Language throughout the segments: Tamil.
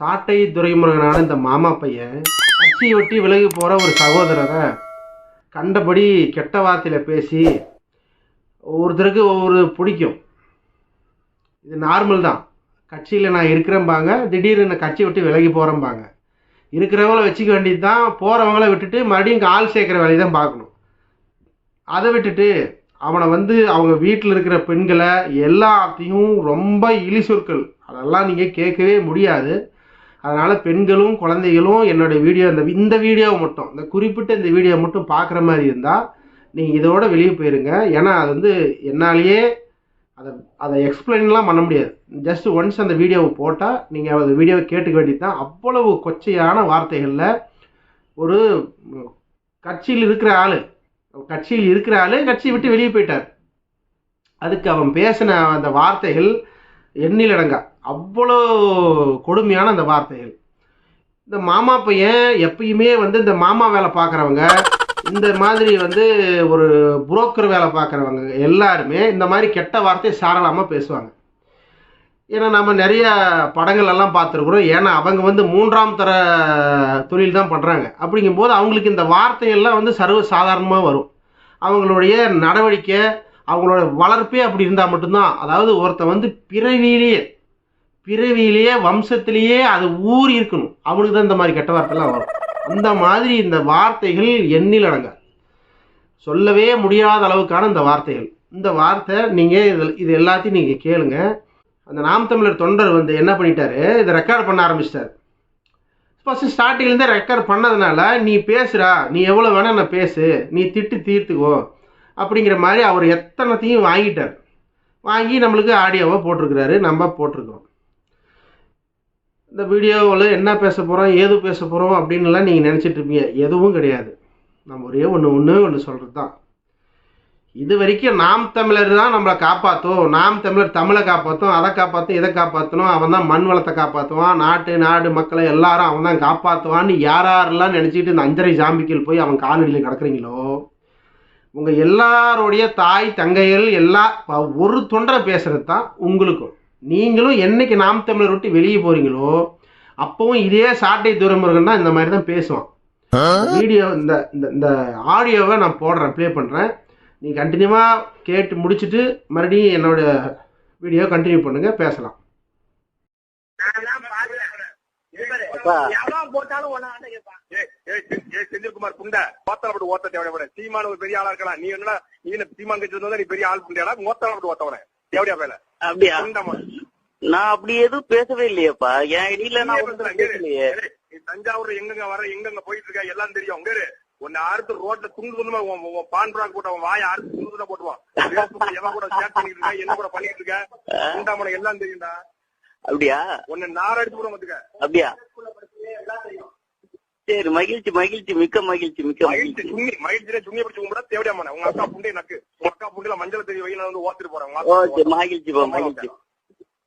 சாட்டை துரைமுருகனான இந்த மாமா பையன் கட்சியை ஒட்டி விலகி போகிற ஒரு சகோதரரை கண்டபடி கெட்ட வார்த்தையில் பேசி ஒருத்தருக்கு ஒவ்வொரு பிடிக்கும். இது நார்மல் தான். கட்சியில் நான் இருக்கிறேன்பாங்க திடீர்னு கட்சி விட்டு விலகி போகிறேன்பாங்க இருக்கிறவங்கள வச்சுக்க வேண்டியது தான் போகிறவங்கள விட்டுட்டு மறுபடியும் கால் ஆள் சேர்க்குற வேலையை தான் பார்க்கணும். அதை விட்டுட்டு அவனை வந்து அவங்க வீட்டில் இருக்கிற பெண்களை எல்லாத்தையும் ரொம்ப இழி சொற்கள் அதெல்லாம் நீங்கள் கேட்கவே முடியாது. அதனால் பெண்களும் குழந்தைகளும் என்னுடைய வீடியோ இந்த இந்த வீடியோவை மட்டும் இந்த குறிப்பிட்ட இந்த வீடியோ மட்டும் பார்க்குற மாதிரி இருந்தால் நீங்கள் இதோட வெளியே போயிருங்க. ஏன்னா அது வந்து என்னாலேயே அதை அதை எக்ஸ்பிளைன்லாம் பண்ண முடியாது. ஜஸ்ட் ஒன்ஸ் அந்த வீடியோவை போட்டால் நீங்கள் அந்த வீடியோவை கேட்டுக்க வேண்டியது தான் அவ்வளவு கொச்சையான வார்த்தைகளில் ஒரு கட்சியில் இருக்கிற ஆள் கட்சியில் இருக்கிற ஆள் கட்சியை விட்டு வெளியே போயிட்டார். அதுக்கு அவன் பேசின அந்த வார்த்தைகள் எண்ணிலடங்கா. அவ்வளோ கொடுமையான அந்த வார்த்தைகள். இந்த மாமா பையன் எப்பயுமே வந்து இந்த மாமா வேலை பார்க்குறவங்க இந்த மாதிரி வந்து ஒரு புரோக்கர் வேலை பார்க்குறவங்க எல்லாருமே இந்த மாதிரி கெட்ட வார்த்தையை சாரலாமல் பேசுவாங்க. ஏன்னா நம்ம நிறைய படங்கள் எல்லாம் பார்த்துருக்குறோம். ஏன்னா அவங்க வந்து மூன்றாம் தர தொழில் தான் பண்ணுறாங்க அப்படிங்கும்போது அவங்களுக்கு இந்த வார்த்தையெல்லாம் வந்து சர்வ சாதாரணமாக வரும். அவங்களுடைய நடவடிக்கை அவங்களோட வளர்ப்பே அப்படி இருந்தால் மட்டும்தான். அதாவது ஒருத்தன் வந்து பிறவிலேயே பிறவியிலேயே வம்சத்திலேயே அது ஊறி இருக்கணும். அவனுக்கு தான் இந்த மாதிரி கெட்ட வார்த்தைலாம் வரும். அந்த மாதிரி இந்த வார்த்தைகள் எண்ணில் அடங்க சொல்லவே முடியாத அளவுக்கான இந்த வார்த்தைகள். இந்த வார்த்தை நீங்கள் இதில் இது எல்லாத்தையும் நீங்கள் கேளுங்க. அந்த நாம் தமிழர் தொண்டர் வந்து என்ன பண்ணிட்டாரு? இதை ரெக்கார்ட் பண்ண ஆரம்பிச்சிட்டாரு. ஃபஸ்ட்டு ஸ்டார்டிங்லேருந்தே ரெக்கார்ட் பண்ணதுனால நீ பேசுகிறா நீ எவ்வளோ வேணால் நான் பேசு. நீ திட்டு தீர்த்துக்கோ. அப்படிங்கிற மாதிரி அவர் எத்தனைத்தையும் வாங்கிட்டார். வாங்கி நம்மளுக்கு ஆடியோவை போட்டிருக்கிறாரு. நம்ம போட்டிருக்கோம் இந்த வீடியோவில் என்ன பேச போகிறோம் ஏது பேச போகிறோம் அப்படின்லாம் நீங்கள் நினச்சிட்ருப்பீங்க எதுவும் கிடையாது. நம்ம ஒரே ஒன்று ஒன்று ஒன்று சொல்கிறது தான் இது வரைக்கும் நாம் தமிழர் தான் நம்மளை காப்பாற்றும் நாம் தமிழர் தமிழை காப்பாற்றும் அதை காப்பாற்றும் இதை காப்பாற்றணும் அவன் தான் மண் வளத்தை காப்பாற்றுவான் நாட்டு நாடு மக்களை எல்லாரும் அவன் தான் காப்பாற்றுவான்னு யார் யாரெல்லாம் நினச்சிட்டு இந்த அஞ்சரை ஜாம்பிக்கில் போய் அவன் காலடியில் கிடக்குறீங்களோ உங்கள் எல்லாருடைய தாய் தங்கைகள் எல்லா ஒரு தொண்டரை பேசுகிறது தான் உங்களுக்கும். நீங்களும் என்னைக்கு நாம் தமிழர் விட்டு வெளியே போகிறீங்களோ அப்பவும் இதே சாட்டை துரைமுருகன் தான் இந்த மாதிரி தான் பேசுவான். வீடியோ இந்த இந்த இந்த ஆடியோவை நான் போடுறேன் ப்ளே பண்ணுறேன் நீ கண்டினியூவாக கேட்டு முடிச்சுட்டு மறுபடியும் என்னோட வீடியோ கண்டினியூ பண்ணுங்கள் பேசலாம். செந்தில்குமார் புண்டை. ஓத்தலப்பட்டு ஓத்த தேவையான சீமான ஒரு பெரிய ஆளா இருக்கலாம். நீ என்ன நீ என்ன சீமான் கட்சி நீ பெரிய ஆள் புண்டியாடா? ஓத்தலப்பட்டு ஓத்தவன. தேவடியா பேல? அப்படியா? நான் அப்படி எதுவும் பேசவே இல்லையேப்பா. என் இடையில நான் பேசலையே. நீ தஞ்சாவூர்ல எங்கெங்க வர எங்கெங்க போயிட்டு இருக்க எல்லாம் தெரியும். உன்னை அறுத்து ரோட்ல துண்டு துண்டுமா பான் பிராக் போட்டு அவன் வாயை அறுத்து துண்டு துண்டா போட்டுவான் எவன் கூட சேட் பண்ணிட்டு இருக்க என்ன கூட பண்ணிட்டு இருக்க புண்டாமனை எல்லாம் தெரியும்டா. அப்படியா? உன்னை நார் அடிச்சு கூட வந்துக்க அப்படியா? சரி மகிழ்ச்சி மகிழ்ச்சி மிக்க மகிழ்ச்சி மிக்க மகிழ்ச்சி. மகிழ்ச்சி சுண்ணி மகிழ்ச்சியில சுண்ணிய பிடிச்சு கும்பிட தேவையா உங்க அக்கா புண்டை நக்கு உங்க அக்கா புண்டையில மஞ்சள் தெரிய வையில வந்து ஓத்திட்டு போறேன். ஓகே மகிழ்ச்சிப்பா மகிழ்ச்சி.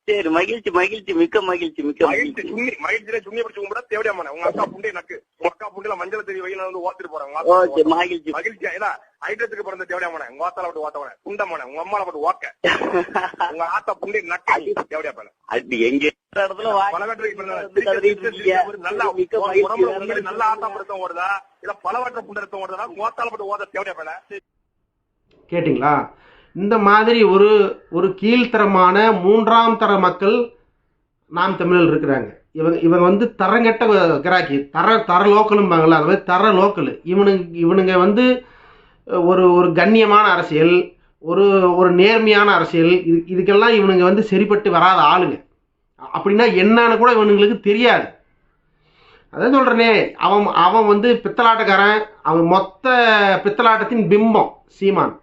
சரி மகிழ்ச்சி மகிழ்ச்சி மிக்க மகிழ்ச்சி மிக்க மகிழ்ச்சி. மகிழ்ச்சி சுண்ணி மகிழ்ச்சியில சுண்ணிய பிடிச்சு கும்பிட தேவையா உங்க அக்கா புண்டை நக்கு. உங்க அக்கா புண்டையில மஞ்சள் தெரிய வந்து ஓத்திட்டு அக்கா ஓகே மகிழ்ச்சி. மகிழ்ச்சியா? இல்ல ஐட்டத்துக்கு பிறந்த தேவையா மன உங்க ஆத்தால விட்டு ஓத்தவன குண்டமன உங்க அம்மால விட்டு ஓக்க. உங்க ஆத்தா புண்டை நக்கு. தேவையா பேல அது எங்க. நல்லா ஆத்தா படுத்தம் ஓடுதா? இல்ல பலவற்ற புண்டரத்தம் ஓடுதா? உங்க ஆத்தால விட்டு ஓத தேவையா பேல கேட்டிங்களா? இந்த மாதிரி ஒரு ஒரு கீழ்த்தரமான மூன்றாம் தர மக்கள் நாம் தமிழில் இருக்கிறாங்க. இவங்க இவங்க வந்து தரங்கெட்ட கிராக்கி தர தர லோக்கலும்பாங்களா அது மாதிரி தர லோக்கல். இவனுங்க இவனுங்க வந்து ஒரு ஒரு கண்ணியமான அரசியல் ஒரு ஒரு நேர்மையான அரசியல் இது இதுக்கெல்லாம் இவனுங்க வந்து சரிப்பட்டு வராத ஆளுங்க. அப்படின்னா என்னன்னு கூட இவனுங்களுக்கு தெரியாது. அதான் சொல்கிறனே அவன் அவன் வந்து பித்தலாட்டக்காரன் அவன் மொத்த பித்தலாட்டத்தின் பிம்பம் சீமான்.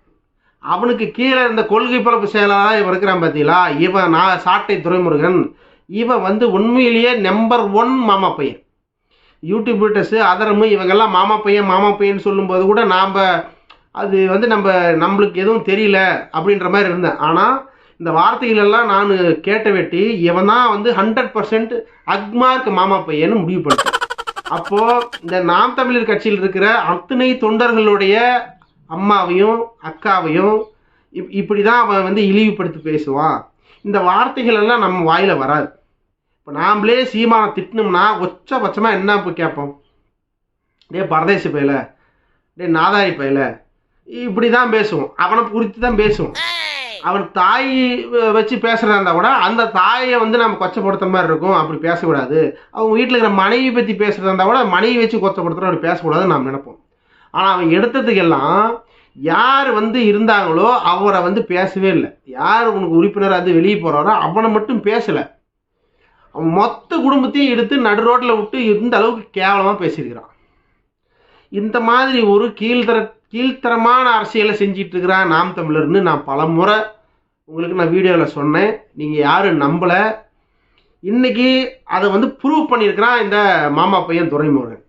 அவனுக்கு கீழே இருந்த கொள்கை பரப்பு செயலாளராக இவன் இருக்கிறான் பார்த்தீங்களா இவன் நான் சாட்டை துரைமுருகன் இவன் வந்து உண்மையிலேயே நம்பர் ஒன் மாமா பையன். யூடியூபர்டஸு அதரமு இவங்கெல்லாம் மாமா பையன் மாமா பையன் சொல்லும்போது கூட நாம் அது வந்து நம்ம நம்மளுக்கு எதுவும் தெரியல அப்படின்ற மாதிரி இருந்தேன். ஆனால் இந்த வார்த்தைகளெல்லாம் நான் கேட்ட வெட்டி இவன் தான் வந்து ஹண்ட்ரட் பர்சன்ட் அக்மார்க் மாமா பையன்னு முடிவு பண்ணிட்டேன். அப்போது இந்த நாம் தமிழர் கட்சியில் இருக்கிற அத்தனை தொண்டர்களுடைய அம்மாவையும் அக்காவையும் இப் இப்படி தான் அவன் வந்து இழிவுபடுத்தி பேசுவான். இந்த வார்த்தைகள் எல்லாம் நம்ம வாயில் வராது. இப்போ நாம்ளே சீமானை திட்டினோம்னா உச்சபட்சமாக என்ன இப்போ கேட்போம்? டே பரதேசி பயில டே நாதாரி பயில இப்படி தான் பேசுவோம். அவனை குறித்து தான் பேசுவோம். அவன் தாய் வச்சு பேசுகிறதா இருந்தால் கூட அந்த தாயை வந்து நம்ம கொச்சப்படுத்துற மாதிரி இருக்கும். அப்படி பேசக்கூடாது. அவங்க வீட்டில் இருக்கிற மனைவி பற்றி பேசுகிறதா இருந்தால் கூட மனைவி வச்சு கொச்சப்படுத்துகிற அப்படி பேசக்கூடாதுன்னு நாம் நினைப்போம். ஆனால் அவன் எடுத்ததுக்கெல்லாம் யார் வந்து இருந்தாங்களோ அவரை வந்து பேசவே இல்லை. யார் உனக்கு உறுப்பினராக வந்து வெளியே போகிறாரோ அவனை மட்டும் பேசலை. அவன் மொத்த குடும்பத்தையும் எடுத்து நடு ரோட்டில் விட்டு இந்த அளவுக்கு கேவலமாக பேசியிருக்கிறான். இந்த மாதிரி ஒரு கீழ்த்தர கீழ்த்தரமான அரசியலை செஞ்சிட்டு இருக்கிறான் நாம் தமிழர்னு நான் பல முறை உங்களுக்கு நான் வீடியோவில் சொன்னேன். நீங்கள் யாரும் நம்பலை. இன்னைக்கு அதை வந்து ப்ரூவ் பண்ணியிருக்கிறான் இந்த மாமா பையன் துரைமுருகன்.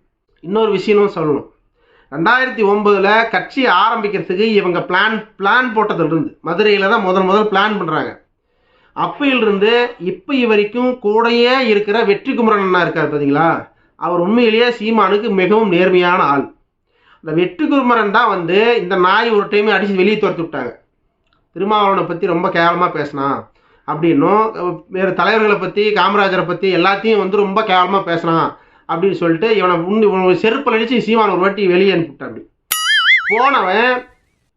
இன்னொரு விஷயமும் சொல்லணும். ரெண்டாயிரத்தி ஒம்பதில் கட்சி ஆரம்பிக்கிறதுக்கு இவங்க பிளான் பிளான் போட்டதுலேருந்து மதுரையில் தான் முதல் முதல் பிளான் பண்ணுறாங்க அப்பையிலிருந்து இப்போ வரைக்கும் கூடயே இருக்கிற வெற்றி குமரன் அண்ணா இருக்கார் பார்த்தீங்களா அவர் உண்மையிலேயே சீமானுக்கு மிகவும் நேர்மையான ஆள். இந்த வெற்றி குமரன் தான் வந்து இந்த நாய் ஒரு டைம் அடித்து வெளியே துரத்து விட்டாங்க. திருமாவளவனை பற்றி ரொம்ப கேவலமாக பேசினான் அப்படின்னும் வேறு தலைவர்களை பற்றி காமராஜரை பற்றி எல்லாத்தையும் வந்து ரொம்ப கேவலமாக பேசினான் அப்படின்னு சொல்லிட்டு இவனை உண்டு இவனை செருப்பில் அடித்து சீமான் ஒரு வாட்டி வெளியே அனுப்பிவிட்டான் அப்படி. போனவன்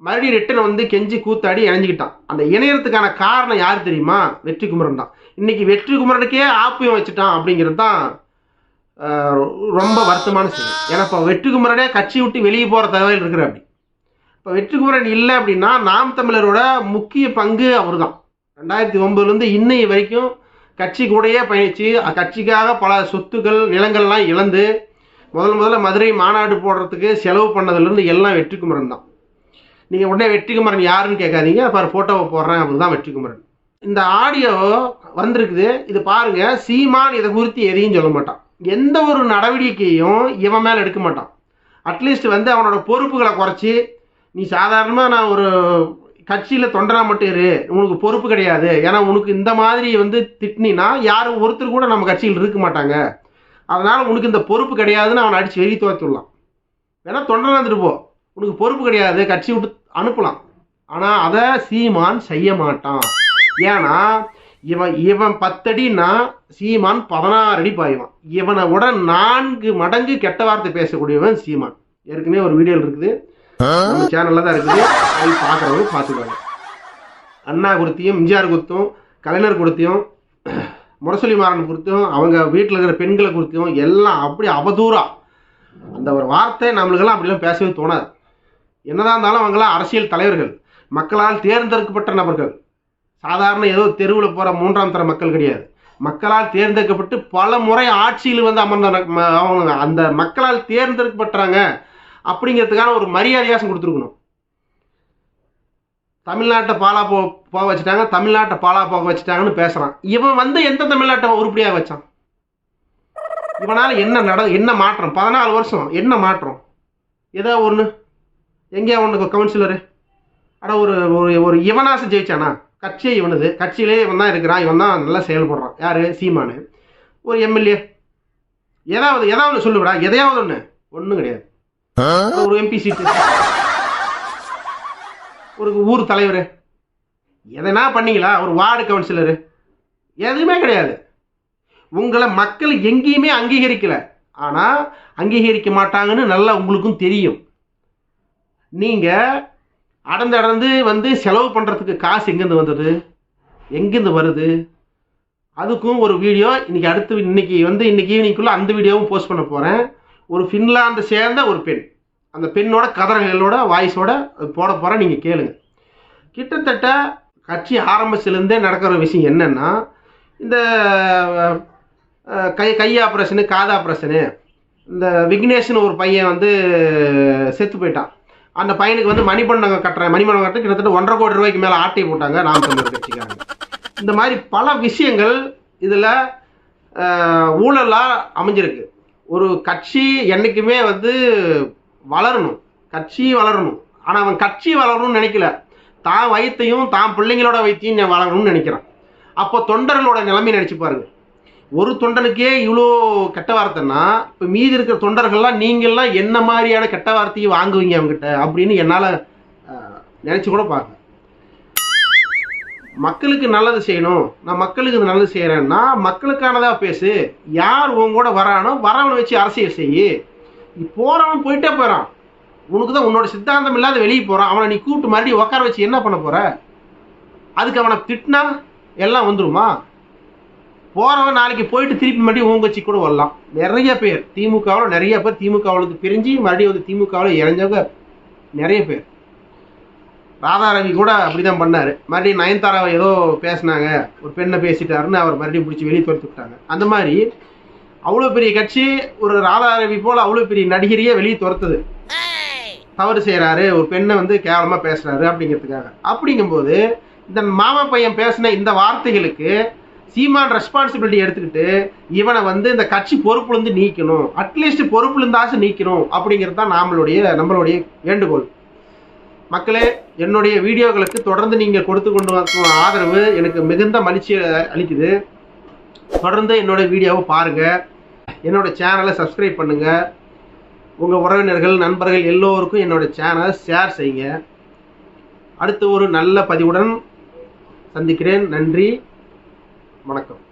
மறுபடியும் ரிட்டன் வந்து கெஞ்சி கூத்தாடி இணைஞ்சிக்கிட்டான். அந்த இணையறதுக்கான காரணம் யார் தெரியுமா? வெற்றி குமரன் தான். இன்னைக்கு வெற்றி குமரனுக்கே ஆப்பியம் வச்சுட்டான் அப்படிங்கிறது தான் ரொம்ப வருத்தமான செய்தி. ஏன்னா இப்போ வெற்றி குமரனே கட்சி விட்டு வெளியே போகிற தகவல் இருக்கிற அப்படி. இப்போ வெற்றி குமரன் இல்லை அப்படின்னா நாம் தமிழரோட முக்கிய பங்கு அவர் தான் ரெண்டாயிரத்தி ஒம்பதுலேருந்து இன்னை வரைக்கும் கட்சி கூடயே பயணித்து கட்சிக்காக பல சொத்துக்கள் நிலங்கள்லாம் இழந்து முதல் முதல்ல மதுரை மாநாடு போடுறதுக்கு செலவு பண்ணதுலேருந்து எல்லாம் வெற்றிக்குமரன் தான். நீங்கள் உடனே வெற்றிக்குமரன் யாருன்னு கேட்காதீங்க அப்போ ஃபோட்டோவை போடுறேன் அப்படி தான் வெற்றிக்குமரன் இந்த ஆடியோ வந்திருக்குது இது பாருங்க சீமான் இதை குறித்து எதையும் சொல்ல மாட்டான். எந்த ஒரு நடவடிக்கையும் இவன் மேலே எடுக்க மாட்டான். அட்லீஸ்ட் வந்து அவனோட பொறுப்புகளை குறைச்சி நீ சாதாரணமாக நான் ஒரு கட்சியில் தொண்டனா மட்டும் இரு. உனக்கு பொறுப்பு கிடையாது. ஏன்னா உனக்கு இந்த மாதிரி வந்து திட்டினா யாரும் ஒருத்தர் கூட நம்ம கட்சியில் இருக்க மாட்டாங்க. அதனால் உனக்கு இந்த பொறுப்பு கிடையாதுன்னு அவனை அடித்து வெளியே துவத்துடலாம் வேணா தொண்டனா இருந்துட்டு போ. உனக்கு பொறுப்பு கிடையாது. கட்சி விட்டு அனுப்பலாம். ஆனால் அதை சீமான் செய்ய மாட்டான். ஏன்னா இவன் இவன் பத்தடின்னா சீமான் பதினாறு அடி பாய்வான். இவனை விட நான்கு மடங்கு கெட்ட வார்த்தை பேசக்கூடியவன் சீமான். ஏற்கனவே ஒரு வீடியோ இருக்குது. நம்ம சேனல்ல தான் இருக்குது. போய் பார்க்குறவங்க பார்த்துக்கோங்க. அண்ணா குறித்தியும் எம்ஜிஆர் குறித்தும் கலைஞர் குறித்தியும் முரசொலி மாறன் குறித்தும் அவங்க வீட்டில் இருக்கிற பெண்களை குறித்தும் எல்லாம் அப்படி அவதூறா. அந்த ஒரு வார்த்தை நம்மளுக்கெல்லாம் அப்படிலாம் பேசவே தோணாது. என்னதான் இருந்தாலும் அவங்களாம் அரசியல் தலைவர்கள். மக்களால் தேர்ந்தெடுக்கப்பட்ட நபர்கள். சாதாரண ஏதோ தெருவில் போகிற மூன்றாம் தர மக்கள் கிடையாது. மக்களால் தேர்ந்தெடுக்கப்பட்டு பல முறை ஆட்சியில் வந்து அமர்ந்த அவங்க அந்த மக்களால் தேர்ந்தெடுக்கப்பட்டாங்க அப்படிங்கிறதுக்கான ஒரு மரியாதையாசம் கொடுத்துருக்கணும். தமிழ்நாட்டை பாலா போ போக வச்சுட்டாங்க தமிழ்நாட்டை பாலா போக வச்சுட்டாங்கன்னு பேசுகிறான் இவன் வந்து எந்த தமிழ்நாட்டை உருப்படியாக வச்சான்? இவனால் என்ன நட என்ன மாற்றம்? பதினாலு வருஷம் என்ன மாற்றம்? ஏதோ ஒன்று எங்கேயா ஒன்று கவுன்சிலரு அட ஒரு ஒரு ஒரு இவனாசு ஜெயிச்சானா? கட்சியே இவனது. கட்சியிலே இவன் தான் இருக்கிறான். இவன் தான் நல்லா செயல்படுறான். யார்? சீமானு. ஒரு எம்எல்ஏ. ஏதாவது ஏதாவது சொல்லுவிடா. எதையாவது ஒன்று ஒன்றும் கிடையாது. ஒரு எம்பி சீட்டு ஒரு ஊர் தலைவர். எதனா பண்ணீங்களா? ஒரு வார்டு கவுன்சிலரு எதுவுமே கிடையாது. உங்களை மக்கள் எங்கேயுமே அங்கீகரிக்கல. ஆனால் அங்கீகரிக்க மாட்டாங்கன்னு நல்லா உங்களுக்கும் தெரியும். நீங்கள் அடந்து அடந்து வந்து செலவு பண்ணுறதுக்கு காசு எங்கேருந்து வந்தது? எங்கேருந்து வருது? அதுக்கும் ஒரு வீடியோ இன்றைக்கி அடுத்து இன்னைக்கு வந்து இன்றைக்கி ஈவினிங்குள்ளே அந்த வீடியோவும் போஸ்ட் பண்ண போகிறேன் ஒரு ஃபின்லாந்து சேர்ந்த ஒரு பெண். அந்த பெண்ணோட கதறங்களோட வாய்ஸோட போட போகிறேன் நீங்கள் கேளுங்க. கிட்டத்தட்ட கட்சி ஆரம்பிச்சிலேருந்தே நடக்கிற விஷயம் என்னென்னா இந்த கை கை ஆப்ரேஷனு காது ஆப்ரேஷனு இந்த விக்னேஷ்னு ஒரு பையன் வந்து செத்து போயிட்டான். அந்த பையனுக்கு வந்து மணிபண்டம் கட்டுறேன் மணிமண்டபம் கட்ட கிட்டத்தட்ட ஒன்றரை கோடி ரூபாய்க்கு மேலே ஆட்டை போட்டாங்க நாம் தமிழர் கட்சிக்காரங்க. இந்த மாதிரி பல விஷயங்கள் இதில் ஊழலாக அமைஞ்சிருக்கு. ஒரு கட்சி என்றைக்குமே வந்து வளரணும். கட்சி வளரணும். ஆனால் அவன் கட்சி வளரணும்னு நினைக்கல. தான் வயிற்றையும் தான் பிள்ளைங்களோட வயிற்றையும் நான் வளரணும்னு நினைக்கிறான். அப்போ தொண்டர்களோட நிலைமை நினச்சி பாருங்க. ஒரு தொண்டனுக்கே இவ்வளோ கெட்ட வார்த்தைன்னா இப்போ மீதி இருக்கிற தொண்டர்கள்லாம் நீங்கள்லாம் என்ன மாதிரியான கெட்ட வார்த்தையை வாங்குவீங்க அவங்ககிட்ட அப்படின்னு என்னால் நினச்சி கூட பார்க்க மக்களுக்கு நல்லது செய்யணும். நான் மக்களுக்கு இது நல்லது செய்கிறேன்னா மக்களுக்கானதா பேசு. யார் உன் கூட வரானோ வரவனை வச்சு அரசியல் செய் நீ போறவன் போயிட்டே போறான் உனக்கு தான் உன்னோட சித்தாந்தம் இல்லாத வெளியே போறான். அவனை நீ கூப்பிட்டு மறுபடியும் உட்கார வச்சு என்ன பண்ண போற? அதுக்கு அவனை திட்டினா எல்லாம் வந்துருமா? போறவன் நாளைக்கு போயிட்டு திருப்பி மறுபடியும் உன் கட்சி கூட வரலாம். நிறைய பேர் திமுகவில் நிறைய பேர் திமுகவுக்கு பிரிஞ்சு மறுபடியும் வந்து திமுகவில் இறஞ்சவங்க நிறைய பேர். ராதாரவி கூட அப்படிதான் பண்ணாரு. மறுபடியும் நயன்தாராவை ஏதோ பேசினாங்க. ஒரு பெண்ணை பேசிட்டாருன்னு அவர் மறுபடியும் பிடிச்சி வெளியே துரத்து விட்டாங்க. அந்த மாதிரி அவ்வளோ பெரிய கட்சி ஒரு ராதாரவி போல அவ்வளோ பெரிய நடிகரையே வெளியே துரத்துது. தவறு செய்கிறாரு ஒரு பெண்ணை வந்து கேவலமாக பேசுறாரு அப்படிங்கிறதுக்காக. அப்படிங்கும்போது இந்த மாமா பையன் பேசின இந்த வார்த்தைகளுக்கு சீமான் ரெஸ்பான்சிபிலிட்டி எடுத்துக்கிட்டு இவனை வந்து இந்த கட்சி பொறுப்புலேருந்து நீக்கணும். அட்லீஸ்ட் பொறுப்புலேருந்தாச்சும் நீக்கணும் அப்படிங்கிறது தான் நம்மளுடைய நம்மளுடைய வேண்டுகோள். மக்களே என்னுடைய வீடியோக்களுக்கு தொடர்ந்து நீங்கள் கொடுத்து கொண்டு வரும் ஆதரவு எனக்கு மிகுந்த மகிழ்ச்சியை அளிக்குது. தொடர்ந்து என்னோட வீடியோவை பாருங்கள் என்னோட சேனலை சப்ஸ்கிரைப் பண்ணுங்கள் உங்கள் உறவினர்கள் நண்பர்கள் எல்லோருக்கும் என்னோட சேனலை ஷேர் செய்யுங்க. அடுத்து ஒரு நல்ல பதிவுடன் சந்திக்கிறேன். நன்றி. வணக்கம்.